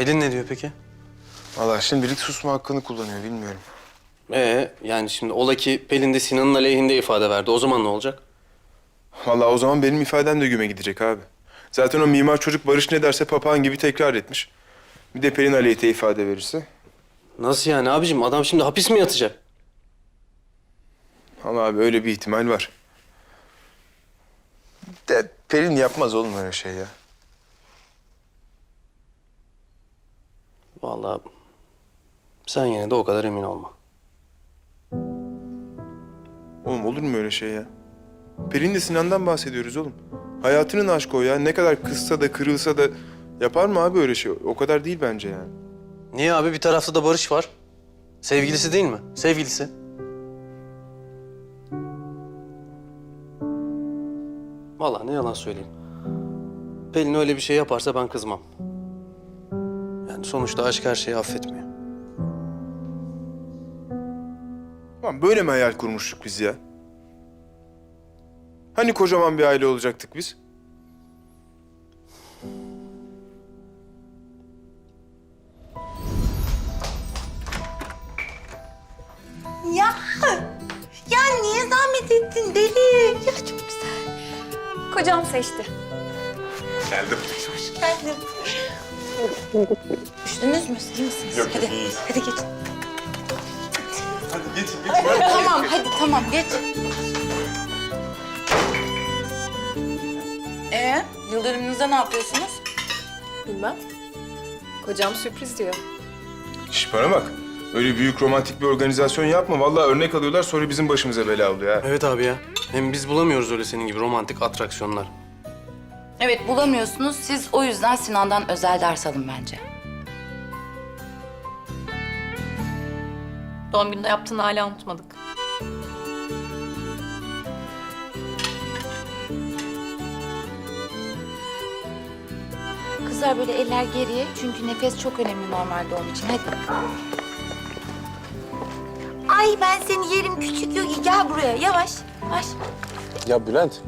Pelin ne diyor peki? Valla şimdilik susma hakkını kullanıyor bilmiyorum. Ee yani şimdi ola ki Pelin de Sinan'ın aleyhinde ifade verdi. O zaman ne olacak? Valla o zaman benim ifadem de güme gidecek abi. Zaten o mimar çocuk Barış ne derse papağan gibi tekrar etmiş. Bir de Pelin aleyhte ifade verirse. Nasıl yani abicim? Adam şimdi hapis mi yatacak? Ama abi öyle bir ihtimal var. De Pelin yapmaz oğlum öyle şey ya. Vallahi sen yine de o kadar emin olma. Oğlum olur mu öyle şey ya? Pelin de Sinan'dan bahsediyoruz oğlum. Hayatının aşkı o ya. Ne kadar kızsa da kırılsa da yapar mı abi öyle şey? O kadar değil bence yani. Niye abi? Bir tarafta da Barış var. Sevgilisi değil mi? Sevgilisi. Vallahi ne yalan söyleyeyim. Pelin öyle bir şey yaparsa ben kızmam. Yani sonuçta aşk her şeyi affetmiyor. Lan böyle mi hayal kurmuştuk biz ya? Hani kocaman bir aile olacaktık biz? Ya, ya niye zahmet ettin deli? Ya çok güzel. Kocam seçti. Hoş geldin. Üşüdünüz mü? İyi misiniz? Yok, hadi, iyiyiz. hadi geç. Hadi geç, geç. tamam, hadi tamam geç. Ee, yıldönümünüzde ne yapıyorsunuz? Bilmem. Kocam sürpriz diyor. Şş bana bak. Öyle büyük romantik bir organizasyon yapma. Vallahi örnek alıyorlar sonra bizim başımıza bela oluyor ha. Evet abi ya. Hem biz bulamıyoruz öyle senin gibi romantik atraksiyonlar. Evet, bulamıyorsunuz. Siz o yüzden Sinan'dan özel ders alın bence. Doğum gününde yaptığını hala unutmadık. Kızlar böyle eller geriye çünkü nefes çok önemli normalde onun için. Hadi. Ay ben seni yerim küçük Yogi. Gel buraya yavaş. Yavaş. Ya Bülent.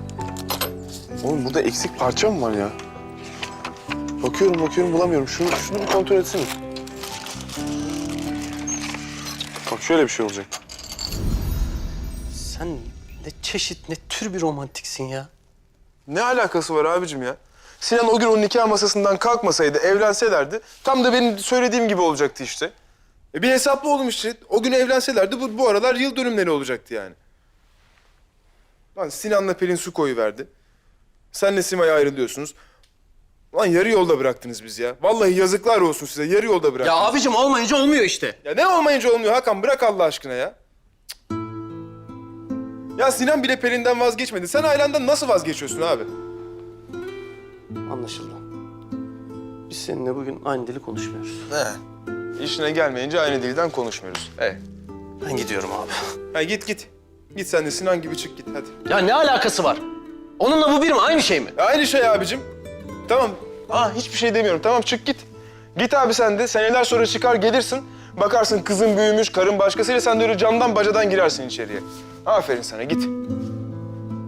Oğlum burada eksik parça mı var ya? Bakıyorum bakıyorum bulamıyorum. Şunu, şunu bir kontrol etsene. Bak şöyle bir şey olacak. Sen ne çeşit ne tür bir romantiksin ya. Ne alakası var abicim ya? Sinan o gün o nikah masasından kalkmasaydı, evlenselerdi tam da benim söylediğim gibi olacaktı işte. E bir hesaplı oğlum işte. O gün evlenselerdi bu, bu aralar yıl dönümleri olacaktı yani. Lan Sinan'la Pelin su koyuverdi. Senle Simay ayrılıyorsunuz. Lan yarı yolda bıraktınız bizi ya. Vallahi yazıklar olsun size. Yarı yolda Ya bıraktınız. abicim olmayınca olmuyor işte. Ya ne olmayınca olmuyor Hakan bırak Allah aşkına ya. Cık. Ya Sinan bile Pelin'den vazgeçmedi. Sen ailendan nasıl vazgeçiyorsun abi? Anlaşıldı. Biz seninle bugün aynı dili konuşmuyoruz. He. İşine gelmeyince aynı dilden konuşmuyoruz. Evet. Ben gidiyorum abi. Ha git git. Git sen de Sinan gibi çık git hadi. Ya ne alakası var? Onunla bu bir mi? Aynı şey mi? Aynı şey abicim. Tamam. Aa hiçbir şey demiyorum. Tamam çık git. Git abi sen de. Seneler sonra çıkar gelirsin. Bakarsın kızın büyümüş, karın başkasıyla sen de öyle camdan bacadan girersin içeriye. Aferin sana git.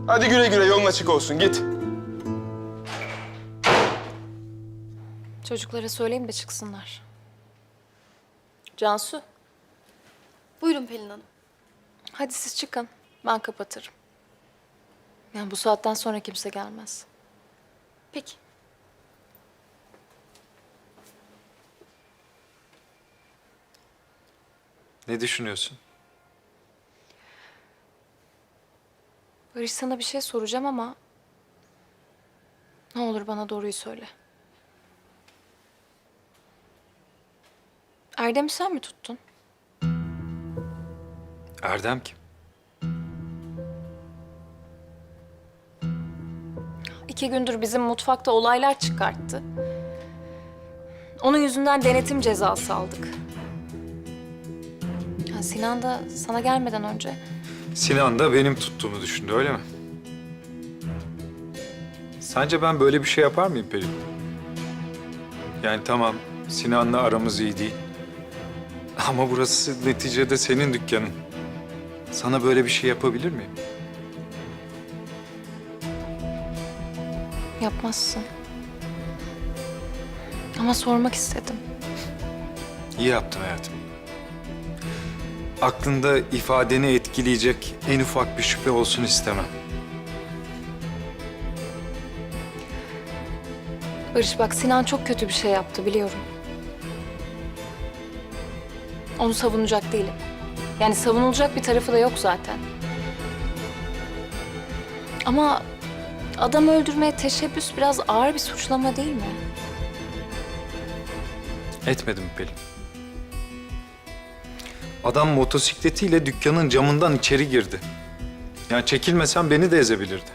Hadi güle güle yolun açık olsun git. Çocuklara söyleyeyim de çıksınlar. Cansu, Buyurun Pelin Hanım. hadi siz çıkın. Ben kapatırım. Yani bu saatten sonra kimse gelmez. Peki. Ne düşünüyorsun? Barış sana bir şey soracağım ama... Ne olur bana doğruyu söyle. Erdem'i sen mi tuttun? Erdem kim? İki gündür bizim mutfakta olaylar çıkarttı. Onun yüzünden denetim cezası aldık. Ya Sinan da sana gelmeden önce Sinan da benim tuttuğumu düşündü öyle mi? Sence ben böyle bir şey yapar mıyım Pelin? Yani tamam Sinan'la aramız iyi değil. Ama burası neticede senin dükkanın. Sana böyle bir şey yapabilir miyim? Yapmazsın. Ama sormak istedim. İyi yaptın hayatım. Aklında ifadeni etkileyecek en ufak bir şüphe olsun istemem. Barış bak Sinan çok kötü bir şey yaptı biliyorum. Onu savunacak değilim. Yani savunulacak bir tarafı da yok zaten. Ama adam öldürmeye teşebbüs biraz ağır bir suçlama değil mi? Etmedim Pelin. Adam motosikletiyle dükkanın camından içeri girdi. Yani çekilmesen beni de ezebilirdi.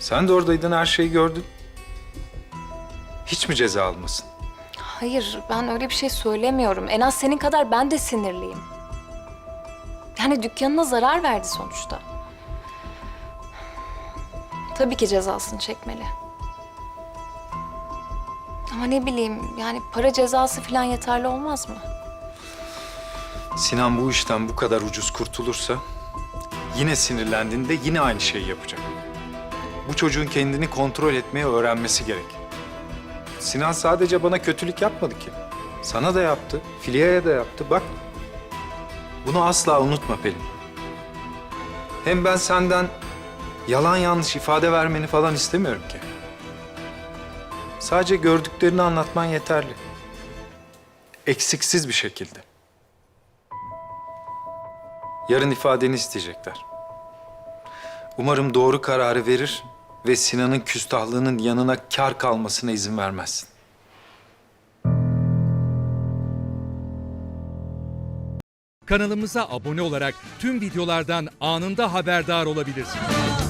Sen de oradaydın, her şeyi gördün. Hiç mi ceza almasın? Hayır, ben öyle bir şey söylemiyorum. En az senin kadar ben de sinirliyim. Yani dükkanına zarar verdi sonuçta. Tabii ki cezasını çekmeli. Ama ne bileyim, yani para cezası falan yeterli olmaz mı? Sinan bu işten bu kadar ucuz kurtulursa yine sinirlendiğinde yine aynı şeyi yapacak. Bu çocuğun kendini kontrol etmeyi öğrenmesi gerek. Sinan sadece bana kötülük yapmadı ki. Sana da yaptı, Filya'ya da yaptı. Bak, bunu asla unutma Pelin. Hem ben senden yalan yanlış ifade vermeni falan istemiyorum ki. Sadece gördüklerini anlatman yeterli. Eksiksiz bir şekilde. Yarın ifadeni isteyecekler. Umarım doğru kararı verir ve Sinan'ın küstahlığının yanına kar kalmasına izin vermezsin. Kanalımıza abone olarak tüm videolardan anında haberdar olabilirsiniz.